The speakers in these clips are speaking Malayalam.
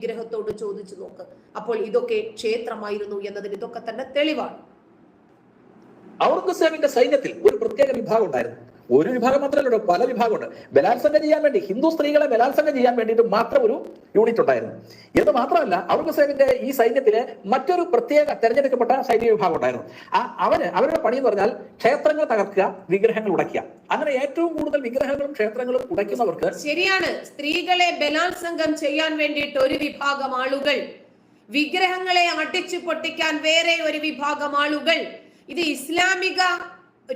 വിഗ്രഹത്തോട് ചോദിച്ചു നോക്ക്. അപ്പോൾ ഇതൊക്കെ ക്ഷേത്രമായിരുന്നു എന്നതിന് ഇതൊക്കെ തന്നെ തെളിവാണ്. ഔറംഗസേബിന്റെ സൈന്യത്തിൽ ഒരു പ്രത്യേക വിഭാഗം ഉണ്ടായിരുന്നു. ഒരു വിഭാഗം മാത്രമല്ലല്ലോ പല വിഭാഗമുണ്ട്. ബലാത്സംഗം ചെയ്യാൻ വേണ്ടി ഹിന്ദു സ്ത്രീകളെ ബലാത്സംഗം ചെയ്യാൻ വേണ്ടിയിട്ട് മാത്രം ഒരു യൂണിറ്റ് ഉണ്ടായിരുന്നു. എന്ന് മാത്രമല്ല ഔറംഗസേബിന്റെ ഈ സൈന്യത്തിലെ മറ്റൊരു പ്രത്യേക തെരഞ്ഞെടുക്കപ്പെട്ട സൈനിക വിഭാഗം ഉണ്ടായിരുന്നു. ആ അവന് അവരുടെ പണി എന്ന് പറഞ്ഞാൽ ക്ഷേത്രങ്ങൾ തകർക്കുക വിഗ്രഹങ്ങൾ ഉടയ്ക്കുക. അങ്ങനെ ഏറ്റവും കൂടുതൽ വിഗ്രഹങ്ങളും ക്ഷേത്രങ്ങളും ഉടയ്ക്കുന്നവർക്ക് ശരിയാണ്. സ്ത്രീകളെ ബലാത്സംഗം ചെയ്യാൻ വേണ്ടിയിട്ട് ഒരു വിഭാഗം ആളുകൾ വിഗ്രഹങ്ങളെ അടിച്ചു പൊട്ടിക്കാൻ വേറെ ഒരു വിഭാഗം ആളുകൾ. ഇത് ഇസ്ലാമിക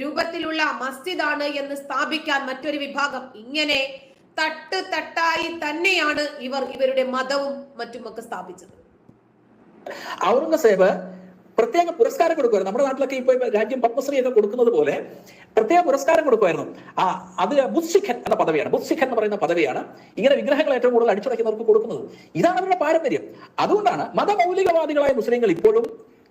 രൂപത്തിലുള്ള മസ്ജിദാണ് എന്ന് സ്ഥാപിക്കാൻ മറ്റൊരു വിഭാഗം ഇങ്ങനെ തട്ട് തട്ടായി തന്നെയാണ് ഇവർ ഇവരുടെ മതവും മറ്റുമൊക്കെ സ്ഥാപിച്ചത്. ഔറംഗസേബ് പ്രത്യേക പുരസ്കാരം കൊടുക്കുമായിരുന്നു. നമ്മുടെ നാട്ടിലൊക്കെ ഇപ്പൊ രാജ്യം പത്മശ്രീ ഒക്കെ കൊടുക്കുന്നത് പോലെ പ്രത്യേക പുരസ്കാരം കൊടുക്കുമായിരുന്നു. ആ അത് ബുദ്ധിഖൻ എന്ന പദവിയാണ്. ബുദ്ധിഖൻ എന്ന് പറയുന്ന പദവിയാണ് ഇങ്ങനെ വിഗ്രഹങ്ങൾ ഏറ്റവും കൂടുതൽ അടിച്ചുടയ്ക്കുന്നവർക്ക് കൊടുക്കുന്നത്. ഇതാണ് അവരുടെ പാരമ്പര്യം. അതുകൊണ്ടാണ് മതമൗലികവാദികളായ മുസ്ലിങ്ങൾ ഇപ്പോഴും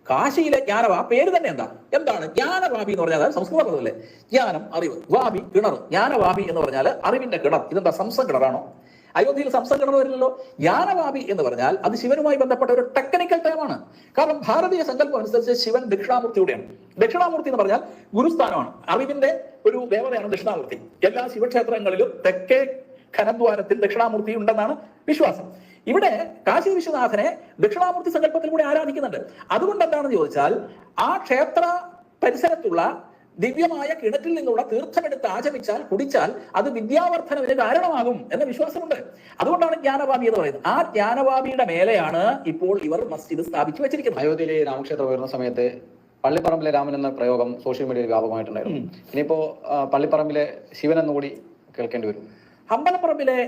കാശിയിലെ ജ്ഞാനവ പേര് തന്നെ എന്താ? എന്താണ്? ജ്ഞാനവാബി എന്ന് പറഞ്ഞാൽ സംസ്കൃത ജ്ഞാനം അറിവ്. വാബി കിണർ. ജ്ഞാനവാബി എന്ന് പറഞ്ഞാൽ അറിവിന്റെ കിണർ ഇതെന്താ? സംസം കിണറാണോ? അയോധ്യയിൽ സംസം കിണർ വരില്ലല്ലോ? ജ്ഞാനവാബി എന്ന് പറഞ്ഞാൽ അത് ശിവനുമായി ബന്ധപ്പെട്ട ഒരു ടെക്നിക്കൽ ടേമാണ് കാരണം ഭാരതീയ സങ്കല്പം അനുസരിച്ച് ശിവൻ ദക്ഷിണാമൂർത്തിയുടെയാണ് ദക്ഷിണാമൂർത്തി എന്ന് പറഞ്ഞാൽ ഗുരുസ്ഥാനമാണ്. അറിവിന്റെ ഒരു ദേവതയാണ് ദക്ഷിണാമൂർത്തി. എല്ലാ ശിവക്ഷേത്രങ്ങളിലും തെക്കേ ഖനദ്വാരത്തിൽ ദക്ഷിണാമൂർത്തി ഉണ്ടെന്നാണ് വിശ്വാസം. ഇവിടെ കാശി വിശ്വനാഥനെ ദക്ഷിണാമൂർത്തി സങ്കല്പത്തിൽ കൂടി ആരാധിക്കുന്നുണ്ട്. അതുകൊണ്ട് എന്താണെന്ന് ചോദിച്ചാൽ ആ ക്ഷേത്ര പരിസരത്തുള്ള ദിവ്യമായ കിണറ്റിൽ നിന്നുള്ള തീർത്ഥമെടുത്ത് ആചമിച്ചാൽ കുടിച്ചാൽ അത് വിദ്യാവർദ്ധനവിന് കാരണമാകും എന്ന വിശ്വാസമുണ്ട്. അതുകൊണ്ടാണ് ജ്ഞാനവാബി എന്ന് പറയുന്നത്. ആ ജ്ഞാനവാബിയുടെ മേലെയാണ് ഇപ്പോൾ ഇവർ മസ്ജിദ് സ്ഥാപിച്ചു വെച്ചിരിക്കുന്നത്. അയോധ്യയിലെ രാമക്ഷേത്രം ഉയർന്ന സമയത്ത് പള്ളിപ്പറമ്പിലെ രാമൻ എന്ന പ്രയോഗം സോഷ്യൽ മീഡിയയിൽ വ്യാപകമായിട്ടുണ്ടായിരുന്നു. ഇനിയിപ്പോ പള്ളിപ്പറമ്പിലെ ശിവൻ എന്നുകൂടി കേൾക്കേണ്ടി വരും. അമ്പലപ്പറമ്പിലെ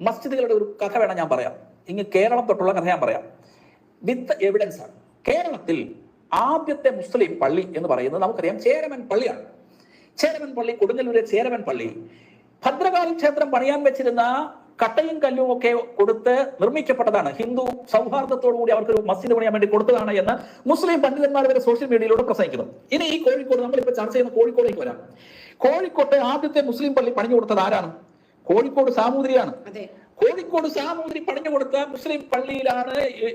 മസ്ജിദുകളുടെ ഒരു കഥ വേണം ഞാൻ പറയാം. ഇങ്ങ് കേരളം തൊട്ടുള്ള കഥ ഞാൻ പറയാം. വിത്ത് എവിഡൻസ് ആണ്. കേരളത്തിൽ ആദ്യത്തെ മുസ്ലിം പള്ളി എന്ന് പറയുന്നത് നമുക്കറിയാം ചേരമൻ പള്ളിയാണ്. ചേരമൻ പള്ളി കൊടുങ്ങല്ലൂരെ ചേരമൻ പള്ളി. ഭദ്രകാളി ക്ഷേത്രം പണിയാൻ വെച്ചിരുന്ന കട്ടയും കല്ലും ഒക്കെ കൊടുത്ത് നിർമ്മിക്കപ്പെട്ടതാണ്. ഹിന്ദു സൗഹാർദ്ദത്തോടുകൂടി അവർക്ക് ഒരു മസ്ജിദ് പണിയാൻ വേണ്ടി കൊടുത്തതാണ് എന്ന് മുസ്ലിം പണ്ഡിതന്മാർ വരെ സോഷ്യൽ മീഡിയയിലൂടെ പ്രസംഗിക്കുന്നു. ഇനി ഈ കോഴിക്കോട് നമ്മളിപ്പോൾ ചർച്ച ചെയ്യുന്ന കോഴിക്കോടേക്ക് വരാം. കോഴിക്കോട്ടെ ആദ്യത്തെ മുസ്ലിം പള്ളി പണിഞ്ഞു കൊടുത്തത് ആരാണ്? കോഴിക്കോട് സാമൂതിരിയാണ്. കോഴിക്കോട് സാമൂതിരി പണിഞ്ഞു കൊടുത്ത മുസ്ലിം പള്ളിയിലാണ്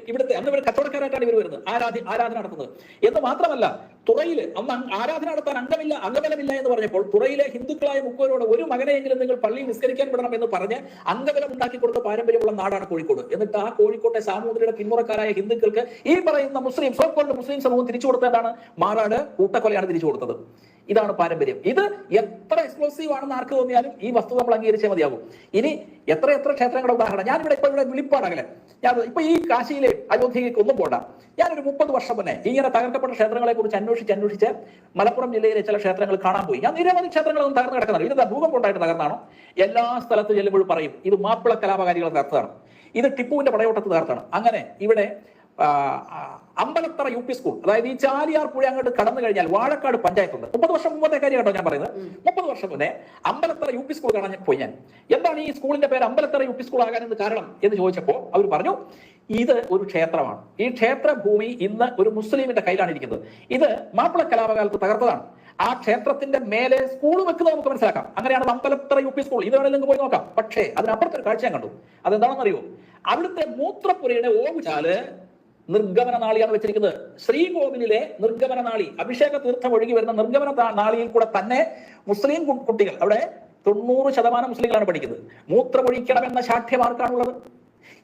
ഇവിടുത്തെ അന്ന് ഇവർ കച്ചവടക്കാരായിട്ടാണ് ഇവർ വരുന്നത്. ആരാധി ആരാധന നടത്തുന്നത്. എന്ന് മാത്രമല്ല തുറയിൽ അന്ന് ആരാധന നടത്താൻ അംഗമില്ല അംഗബലമില്ല എന്ന് പറഞ്ഞപ്പോൾ തുറയിലെ ഹിന്ദുക്കളായ മുക്കുവരോട് ഒരു മകനെയെങ്കിലും നിങ്ങൾ പള്ളിയിൽ നിസ്കരിക്കാൻ വിടണം എന്ന് പറഞ്ഞ് അംഗബലം ഉണ്ടാക്കി കൊടുത്ത പാരമ്പര്യമുള്ള നാടാണ് കോഴിക്കോട്. എന്നിട്ട് ആ കോഴിക്കോട്ടെ സാമൂതിരിയുടെ പിന്മുറക്കാരായ ഹിന്ദുക്കൾക്ക് ഈ പറയുന്ന മുസ്ലിം സോക്കോൾഡ് മുസ്ലിം സമൂഹം തിരിച്ചു കൊടുത്തതാണ്. മാറാട് കൂട്ടക്കൊലയാണ് തിരിച്ചു കൊടുത്തത്. ഇതാണ് പാരമ്പര്യം. ഇത് എത്ര എക്സ്ക്ലൂസീവ് ആണെന്ന് ആർക്ക് തോന്നിയാലും ഈ വസ്തു നമ്മൾ അംഗീകരിച്ചേ മതിയാകും. ഇനി എത്ര എത്ര ക്ഷേത്രങ്ങളുടെ ഉദാഹരണം. ഇവിടെ ഇപ്പൊ ഇവിടെ വിളിപ്പാടകലെ ഞാൻ ഇപ്പൊ ഈ കാശിയിലെ അയോധ്യയിലേക്ക് ഒന്നും പോണ്ട. ഞാനൊരു മുപ്പത് വർഷം മുന്നേ ഇങ്ങനെ തകർക്കപ്പെട്ട ക്ഷേത്രങ്ങളെ കുറിച്ച് അന്വേഷിച്ച് അന്വേഷിച്ച് മലപ്പുറം ജില്ലയിലെ ചില ക്ഷേത്രങ്ങൾ കാണാൻ പോയി. ഞാൻ നിരവധി ക്ഷേത്രങ്ങളൊന്നും തകർന്നു കിടക്കുന്നത് ഇതെന്താ ഭൂകമ്പം ഉണ്ടായിട്ട് തകർന്നാണോ? എല്ലാ സ്ഥലത്തും ചെല്ലുമ്പോൾ പറയും ഇത് മാപ്പിള കലാപകാരികൾ തകർത്തതാണ്. ഇത് ടിപ്പുവിന്റെ പടയോട്ടത്ത് തകർത്താണ് അങ്ങനെ ഇവിടെ അമ്പലത്തറ യു പി സ്കൂൾ. അതായത് ഈ ചാലിയാർ പുഴ അങ്ങോട്ട് കടന്നു കഴിഞ്ഞാൽ വാഴക്കാട് പഞ്ചായത്തുണ്ട്. മുപ്പത് വർഷം മുമ്പത്തെ കാര്യം കേട്ടോ ഞാൻ പറയുന്നത്. മുപ്പത് വർഷം മുന്നേ അമ്പലത്തറ യു പി സ്കൂൾ കാണാൻ ഞാൻ പോയി ഞാൻ. എന്താണ് ഈ സ്കൂളിന്റെ പേര് അമ്പലത്തറ യു പി സ്കൂൾ ആകാൻ എന്ന് കാരണം എന്ന് ചോദിച്ചപ്പോൾ അവർ പറഞ്ഞു ഇത് ഒരു ക്ഷേത്രമാണ്. ഈ ക്ഷേത്ര ഭൂമി ഇന്ന് ഒരു മുസ്ലിമിന്റെ കയ്യിലാണ് ഇരിക്കുന്നത്. ഇത് മാപ്പിള കലാപകാലത്ത് തകർത്തതാണ്. ആ ക്ഷേത്രത്തിന്റെ മേലെ സ്കൂൾ വെക്കുന്നത് നമുക്ക് മനസ്സിലാക്കാം. അങ്ങനെയാണ് അമ്പലത്തറ യു പി സ്കൂൾ. ഇത് വേണമെങ്കിൽ പോയി നോക്കാം. പക്ഷേ അതിനപ്പുറത്തൊരു കാഴ്ച ഞാൻ കണ്ടു. അതെന്താണെന്ന് അറിയോ അവിടുത്തെ മൂത്രപ്പുരയുടെ ഓവുചാൽ നിർഗമന നാളിയാണ് വെച്ചിരിക്കുന്നത്. ശ്രീകോവിലിലെ നിർഗമന നാളി അഭിഷേക തീർത്ഥം ഒഴുകി വരുന്ന നിർഗമന നാളിയിൽ കൂടെ തന്നെ മുസ്ലിം കുട്ടികൾ അവിടെ തൊണ്ണൂറ് ശതമാനം മുസ്ലിങ്ങളാണ് പഠിക്കുന്നത്. മൂത്രമൊഴിക്കണമെന്ന ശാഠ്യമാർക്കാണുള്ളത്.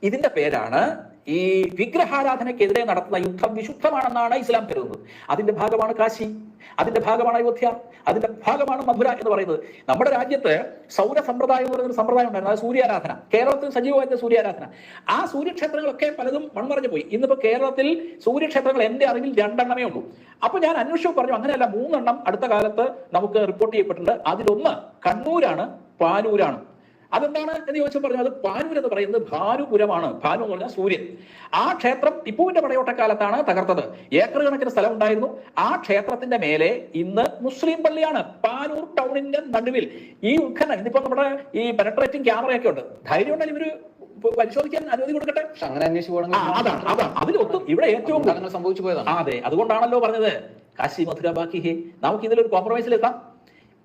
ഇതിന്റെ പേരാണ് ഈ വിഗ്രഹാരാധനയ്ക്കെതിരെ നടത്തുന്ന യുദ്ധം വിശുദ്ധമാണെന്നാണ് ഇസ്ലാം കരുതുന്നത്. അതിന്റെ ഭാഗമാണ് കാശി അതിന്റെ ഭാഗമാണ് അയോധ്യ അതിന്റെ ഭാഗമാണ് മധുര എന്ന് പറയുന്നത്. നമ്മുടെ രാജ്യത്ത് സൗര സമ്പ്രദായം എന്ന് പറയുന്ന സമ്പ്രദായം ഉണ്ടായിരുന്നു. അത് സൂര്യാരാധന. കേരളത്തിൽ സജീവമായ സൂര്യാരാധന. ആ സൂര്യക്ഷേത്രങ്ങളൊക്കെ പലതും മൺമറഞ്ഞു പോയി. ഇന്നിപ്പോ കേരളത്തിൽ സൂര്യക്ഷേത്രങ്ങൾ എന്റെ അറിവിൽ രണ്ടെണ്ണമേ ഉള്ളൂ. അപ്പൊ ഞാൻ അന്വേഷിച്ചു പറഞ്ഞു അങ്ങനെയല്ല മൂന്നെണ്ണം അടുത്ത കാലത്ത് നമുക്ക് റിപ്പോർട്ട് ചെയ്യപ്പെട്ടിട്ടുണ്ട്. അതിലൊന്ന് കണ്ണൂരാണ് പാനൂരാണ്. അതെന്താണ് എന്ന് ചോദിച്ചാൽ പറഞ്ഞു അത് പാനൂർ എന്ന് പറയുന്നത് ഭാനുപുരമാണ്. ഭാനു എന്ന് പറഞ്ഞാൽ സൂര്യൻ. ആ ക്ഷേത്രം ടിപ്പുവിന്റെ പടയോട്ടക്കാലത്താണ് തകർത്തത്. ഏക്കർ കണക്കിന് സ്ഥലം ഉണ്ടായിരുന്നു ആ ക്ഷേത്രത്തിന്റെ മേലെ ഇന്ന് മുസ്ലിം പള്ളിയാണ്. പാനൂർ ടൗണിന്റെ നടുവിൽ. ഈ ഉത്ഖനനം ഇന്നിപ്പോ നമ്മുടെ ഈ പെനട്രേറ്റിംഗ് ക്യാമറയൊക്കെ ഉണ്ട്. ധൈര്യം ഉണ്ടെങ്കിൽ ഇവർ പരിശോധിക്കാൻ അനുമതി കൊടുക്കട്ടെ? അങ്ങനെ അന്വേഷിച്ചു അതാണ് അതാണ്. അതിലൊത്തും ഇവിടെ ഏറ്റവും സംഭവിച്ചു പോയതാണ്. അതെ. അതുകൊണ്ടാണല്ലോ പറഞ്ഞത്. കാശി മധുര ബാക്കി നമുക്ക് ഇതിലൊരു കോംപ്രമൈസിലെത്താം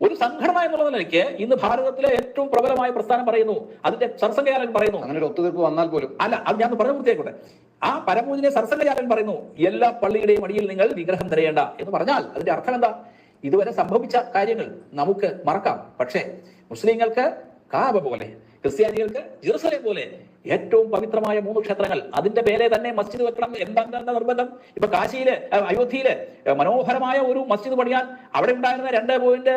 ഒരു സംഘടന എന്നുള്ള നിലയ്ക്ക് ഇന്ന് ഭാരതത്തിലെ ഏറ്റവും പ്രബലമായ പ്രസ്ഥാനം പറയുന്നു. അതിന്റെ സർസംഘചാലൻ പറയുന്നു. അങ്ങനെ ഒരു ഒത്തുതീർപ്പ് വന്നാൽ പോലും. അല്ല അത് ഞാൻ പറഞ്ഞു പൂർത്തിയായിക്കോട്ടെ ആ പരമൂജിനെ സർസംഘചാലൻ പറയുന്നു. എല്ലാ പള്ളിയുടെയും അടിയിൽ നിങ്ങൾ വിഗ്രഹം തരേണ്ട എന്ന് പറഞ്ഞാൽ അതിന്റെ അർത്ഥം എന്താ? ഇതുവരെ സംഭവിച്ച കാര്യങ്ങൾ നമുക്ക് മറക്കാം. പക്ഷേ മുസ്ലിങ്ങൾക്ക് കാബ പോലെ ക്രിസ്ത്യാനികൾക്ക് ജെറുസലേം പോലെ ഏറ്റവും പവിത്രമായ മൂന്ന് ക്ഷേത്രങ്ങൾ. അതിന്റെ പേരെ തന്നെ മസ്ജിദ് വെക്കണം എന്താണ് നിർബന്ധം. ഇപ്പൊ കാശിയിൽ അയോധ്യയിലെ മനോഹരമായ ഒരു മസ്ജിദ് പണിയാൻ അവിടെ ഉണ്ടായിരുന്ന രണ്ട് പോയിന്റ്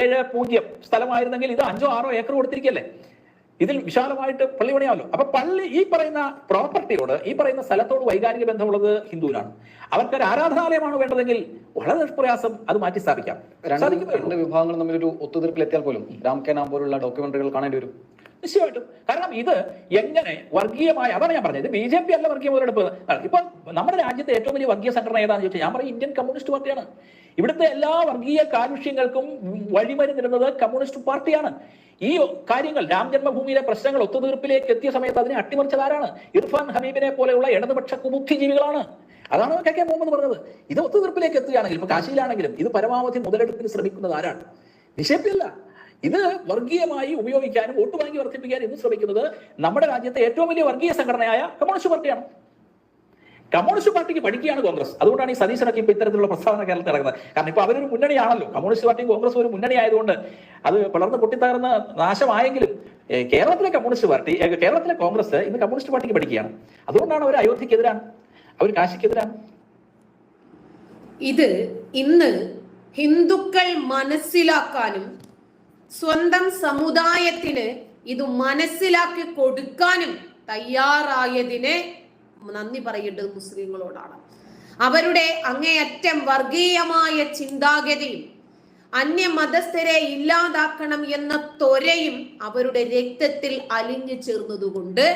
ഏഴ് പൂജ്യം സ്ഥലമായിരുന്നെങ്കിൽ ഇത് അഞ്ചോ ആറോ ഏക്കർ കൊടുത്തിരിക്കല്ലേ ഇതിൽ വിശാലമായിട്ട് പള്ളി പണിയാമല്ലോ. അപ്പൊ പള്ളി ഈ പറയുന്ന പ്രോപ്പർട്ടിയോട് ഈ പറയുന്ന സ്ഥലത്തോട് വൈകാരിക ബന്ധമുള്ളത് ഹിന്ദുവിനാണ്. അവർക്ക് ഒരു ആരാധനാലയമാണ് വേണ്ടതെങ്കിൽ വളരെ നിഷ്പ്രയാസം അത് മാറ്റി സ്ഥാപിക്കാം. രണ്ട് രണ്ട് വിഭാഗങ്ങൾ തമ്മിൽ ഒരു ഒത്തുതീർപ്പിലെത്തിയാൽ പോലും രാം കെ നാം പോലുള്ള ഡോക്യുമെന്ററികൾ കാണേണ്ടി വരും. നിശ്ചയമായിട്ടും കാരണം ഇത് എങ്ങനെ വർഗീയമായ അതാണ് ഞാൻ പറഞ്ഞത്. ബി ജെ പി അല്ല വർഗീയ മുതലെടുപ്പ്. ഇപ്പൊ നമ്മുടെ രാജ്യത്തെ ഏറ്റവും വലിയ വർഗീയ സംഘടന ഏതാണെന്ന് ചോദിച്ചാൽ ഞാൻ പറയും ഇന്ത്യൻ കമ്മ്യൂണിസ്റ്റ് പാർട്ടിയാണ്. ഇവിടുത്തെ എല്ലാ വർഗീയ കാലുഷ്യങ്ങൾക്കും വഴിമരുന്നിരുന്നത് കമ്മ്യൂണിസ്റ്റ് പാർട്ടിയാണ്. ഈ കാര്യങ്ങൾ രാം ജന്മഭൂമിയിലെ പ്രശ്നങ്ങൾ ഒത്തുതീർപ്പിലേക്ക് എത്തിയ സമയത്ത് അതിനെ അട്ടിമറിച്ചത് ആരാണ് ഇർഫാൻ ഹബീബിനെ പോലെയുള്ള ഇടതുപക്ഷ കുബുദ്ധിജീവികളാണ്. അതാണ് കെ കെ മുഹമ്മദ് പറഞ്ഞത്. ഇത് ഒത്തുതീർപ്പിലേക്ക് എത്തുകയാണെങ്കിലും കാശിയിലാണെങ്കിലും ഇത് പരമാവധി മുതലെടുപ്പിന് ശ്രമിക്കുന്നത് ആരാണ്? നിഷേധിയല്ല ഇത് വർഗീയമായി ഉപയോഗിക്കാനും വോട്ട് വാങ്ങി വർദ്ധിപ്പിക്കാനും ഇന്ന് ശ്രമിക്കുന്നത് നമ്മുടെ രാജ്യത്തെ ഏറ്റവും വലിയ വർഗീയ സംഘടനയായ കമ്മ്യൂണിസ്റ്റ് പാർട്ടിയാണ്. കമ്മ്യൂണിസ്റ്റ് പാർട്ടിക്ക് പഠിക്കുകയാണ് കോൺഗ്രസ്. അതുകൊണ്ടാണ് ഈ സതീശനൊക്കെ ഇപ്പൊ ഇത്തരത്തിലുള്ള പ്രസ്താവന കേരളത്തിൽ ഇറങ്ങുന്നത്. കാരണം ഇപ്പൊ അവരൊരു മുന്നണിയാണല്ലോ. കമ്മ്യൂണിസ്റ്റ് പാർട്ടിയും കോൺഗ്രസ് ഒരു മുന്നണി ആയതുകൊണ്ട് അത് പിളർന്ന് പൊട്ടിത്തകർന്ന് നാശമായെങ്കിലും കേരളത്തിലെ കമ്മ്യൂണിസ്റ്റ് പാർട്ടി കേരളത്തിലെ കോൺഗ്രസ് ഇന്ന് കമ്മ്യൂണിസ്റ്റ് പാർട്ടിക്ക് പഠിക്കുകയാണ്. അതുകൊണ്ടാണ് അവർ അയോധ്യക്കെതിരാണ്. അവർ കാശിക്കെതിരാണ്. ഇത് ഇന്ന് ഹിന്ദുക്കൾ മനസ്സിലാക്കാനും സ്വന്തം സമുദായത്തിന് ഇത് മനസ്സിലാക്കി കൊടുക്കാനും തയ്യാറായതിനെ നന്ദി പറയേണ്ടത് മുസ്ലിങ്ങളോടാണ്. അവരുടെ അങ്ങേയറ്റം വർഗീയമായ ചിന്താഗതിയും അന്യമതസ്ഥരെ ഇല്ലാതാക്കണം എന്ന ത്വരയും അവരുടെ രക്തത്തിൽ അലിഞ്ഞു ചേർന്നതുകൊണ്ട്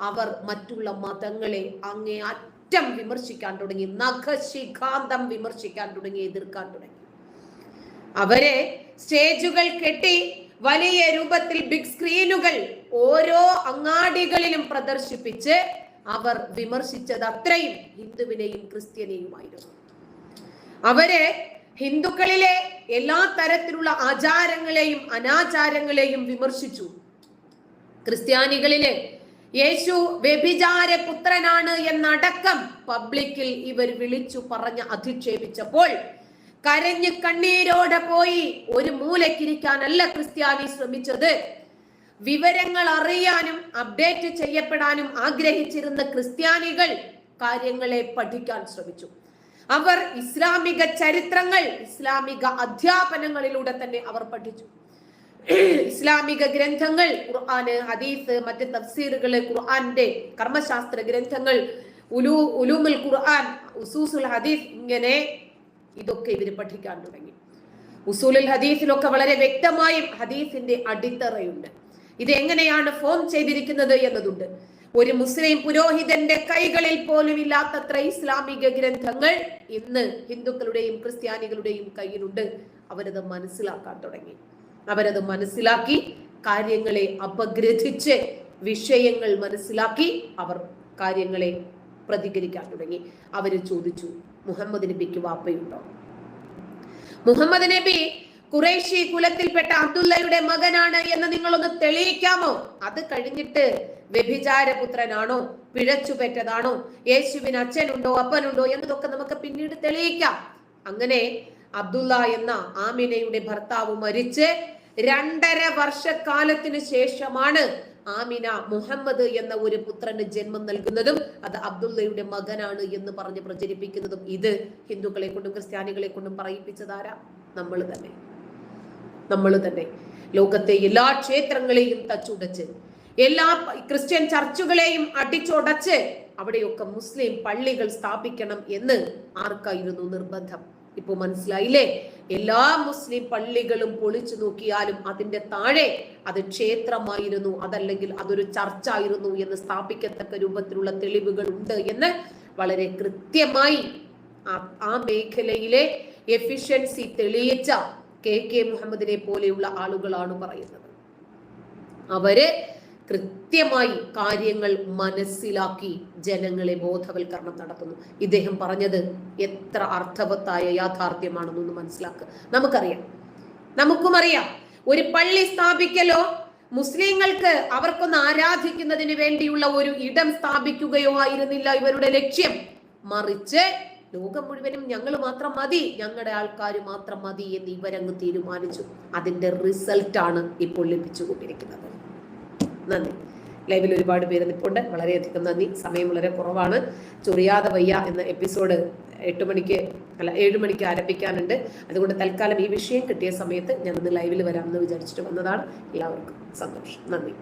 അവർ മറ്റുള്ള മതങ്ങളെ അങ്ങേ അറ്റം വിമർശിക്കാൻ തുടങ്ങി. നഖശിഖാന്തം വിമർശിക്കാൻ തുടങ്ങി എതിർക്കാൻ തുടങ്ങി. അവരെ സ്റ്റേജുകൾ കെട്ടി വലിയ രൂപത്തിൽ ബിഗ് സ്ക്രീനുകൾ ഓരോ അങ്ങാടികളിലും പ്രദർശിപ്പിച്ച് അവർ വിമർശിച്ചത് അത്രയും ഹിന്ദുവിനെയും ക്രിസ്ത്യനെയുമായിരുന്നു. അവരെ ഹിന്ദുക്കളിലെ എല്ലാ തരത്തിലുള്ള ആചാരങ്ങളെയും അനാചാരങ്ങളെയും വിമർശിച്ചു. ക്രിസ്ത്യാനികളിലെ യേശു വ്യഭിചാര പുത്രനാണ് എന്നടക്കം പബ്ലിക്കിൽ ഇവർ വിളിച്ചു പറഞ്ഞ് അധിക്ഷേപിച്ചപ്പോൾ കരഞ്ഞ് കണ്ണീരോടെ പോയി. ഒരു മൂലക്കിരിക്കാനല്ല ക്രിസ്ത്യാനി ശ്രമിച്ചത്. വിവരങ്ങൾ അറിയാനും അപ്ഡേറ്റ് ചെയ്യപ്പെടാനും ആഗ്രഹിച്ചിരുന്ന ക്രിസ്ത്യാനികൾ കാര്യങ്ങളെ പഠിക്കാൻ ശ്രമിച്ചു. അവർ ഇസ്ലാമിക ചരിത്രങ്ങൾ ഇസ്ലാമിക അധ്യാപനങ്ങളിലൂടെ തന്നെ അവർ പഠിച്ചു. ഇസ്ലാമിക ഗ്രന്ഥങ്ങൾ ഖുർആന് ഹദീസ് മറ്റ് തഫ്സീറുകൾ ഖുർആന്റെ കർമ്മശാസ്ത്ര ഗ്രന്ഥങ്ങൾ ഉലൂ ഉലൂമുൽ ഖുർആൻ ഉസൂസുൽ ഹദീസ് ഇങ്ങനെ ഇതൊക്കെ ഇവർ പഠിക്കാൻ തുടങ്ങി. ഉസൂലുൽ ഹദീസിലൊക്കെ വളരെ വ്യക്തമായും ഹദീസിന്റെ അടിത്തറയുണ്ട്. ഇത് എങ്ങനെയാണ് ഫോം ചെയ്തിരിക്കുന്നത് എന്നതുണ്ട്. ഒരു മുസ്ലിം പുരോഹിതന്റെ കൈകളിൽ പോലും ഇല്ലാത്തത്ര ഇസ്ലാമിക ഗ്രന്ഥങ്ങൾ ഇന്ന് ഹിന്ദുക്കളുടെയും ക്രിസ്ത്യാനികളുടെയും കയ്യിലുണ്ട്. അവരത് മനസ്സിലാക്കാൻ തുടങ്ങി. അവരത് മനസ്സിലാക്കി കാര്യങ്ങളെ അപഗ്രഥിച്ച് വിഷയങ്ങൾ മനസ്സിലാക്കി അവർ കാര്യങ്ങളെ പ്രതികരിക്കാൻ തുടങ്ങി. അവർ ചോദിച്ചു മുഹമ്മദ് നബിക്ക് വാപ്പയുണ്ടോ? മുഹമ്മദ് നബി കുറേശി കുലത്തിൽപ്പെട്ട അബ്ദുള്ളയുടെ മകനാണ് എന്ന് നിങ്ങളൊന്ന് തെളിയിക്കാമോ? അത് കഴിഞ്ഞിട്ട് വ്യഭിചാരപുത്രനാണോ? പിഴച്ചുപെറ്റതാണോ? യേശുവിന് അച്ഛനുണ്ടോ അപ്പനുണ്ടോ എന്നതൊക്കെ നമുക്ക് പിന്നീട് തെളിയിക്കാം. അങ്ങനെ അബ്ദുള്ള എന്ന ആമിനയുടെ ഭർത്താവ് മരിച്ച് രണ്ടര വർഷക്കാലത്തിന് ശേഷമാണ് ആമിന മുഹമ്മദ് എന്ന ഒരു പുത്രന് ജന്മം നൽകുന്നതും അത് അബ്ദുള്ളയുടെ മകനാണ് എന്ന് പറഞ്ഞ് പ്രചരിപ്പിക്കുന്നതും ഇത് ഹിന്ദുക്കളെ കൊണ്ടും ക്രിസ്ത്യാനികളെ കൊണ്ടും പറയിപ്പിച്ചതാരാ? നമ്മൾ തന്നെ. നമ്മൾ തന്നെ. ലോകത്തെ എല്ലാ ക്ഷേത്രങ്ങളെയും തച്ചുടച്ച് എല്ലാ ക്രിസ്ത്യൻ ചർച്ചുകളെയും അടിച്ചുടച്ച് അവിടെയൊക്കെ മുസ്ലിം പള്ളികൾ സ്ഥാപിക്കണം എന്ന് ആർക്കായിരുന്നു നിർബന്ധം? ഇപ്പൊ മനസ്സിലായില്ലേ? എല്ലാ മുസ്ലിം പള്ളികളും പൊളിച്ചു നോക്കിയാലും അതിന്റെ താഴെ അത് ക്ഷേത്രമായിരുന്നു അതല്ലെങ്കിൽ അതൊരു ചർച്ചായിരുന്നു എന്ന് സ്ഥാപിക്കത്തക്ക രൂപത്തിലുള്ള തെളിവുകൾ ഉണ്ട് എന്ന് വളരെ കൃത്യമായി ആ മേഖലയിലെ എഫിഷ്യൻസി തെളിയിച്ച കെ കെ മുഹമ്മദിനെ പോലെയുള്ള ആളുകളാണ് പറയുന്നത്. അവർ കൃത്യമായി കാര്യങ്ങൾ മനസ്സിലാക്കി ജനങ്ങളെ ബോധവൽക്കരണം നടത്തുന്നു. ഇദ്ദേഹം പറഞ്ഞത് എത്ര അർത്ഥവത്തായ യാഥാർത്ഥ്യമാണെന്നൊന്ന് മനസ്സിലാക്കുക നമുക്കറിയാം. നമുക്കും അറിയാം. ഒരു പള്ളി സ്ഥാപിക്കലോ മുസ്ലിങ്ങൾക്ക് അവർക്കൊന്ന് ആരാധിക്കുന്നതിന് വേണ്ടിയുള്ള ഒരു ഇടം സ്ഥാപിക്കുകയോ ആയിരുന്നില്ല ഇവരുടെ ലക്ഷ്യം. മറിച്ച് ലോകം മുഴുവനും ഞങ്ങൾ മാത്രം മതി ഞങ്ങളുടെ ആൾക്കാർ മാത്രം മതി എന്ന് ഇവരങ്ങ് തീരുമാനിച്ചു. അതിന്റെ റിസൾട്ടാണ് ഇപ്പോൾ ലഭിച്ചുകൊണ്ടിരിക്കുന്നത്. നന്ദി. ലൈവിൽ ഒരുപാട് പേര് നിൽപ്പുണ്ട്. വളരെയധികം നന്ദി. സമയം വളരെ കുറവാണ്. ചൊറിയാതെ വയ്യ എന്ന എപ്പിസോഡ് എട്ട് മണിക്ക് അല്ല ഏഴ് മണിക്ക് ആരംഭിക്കാനുണ്ട്. അതുകൊണ്ട് തൽക്കാലം ഈ വിഷയം കിട്ടിയ സമയത്ത് ഞാൻ ലൈവിൽ വരാമെന്ന് വിചാരിച്ചിട്ട് വന്നതാണ്. എല്ലാവർക്കും സന്തോഷം. നന്ദി.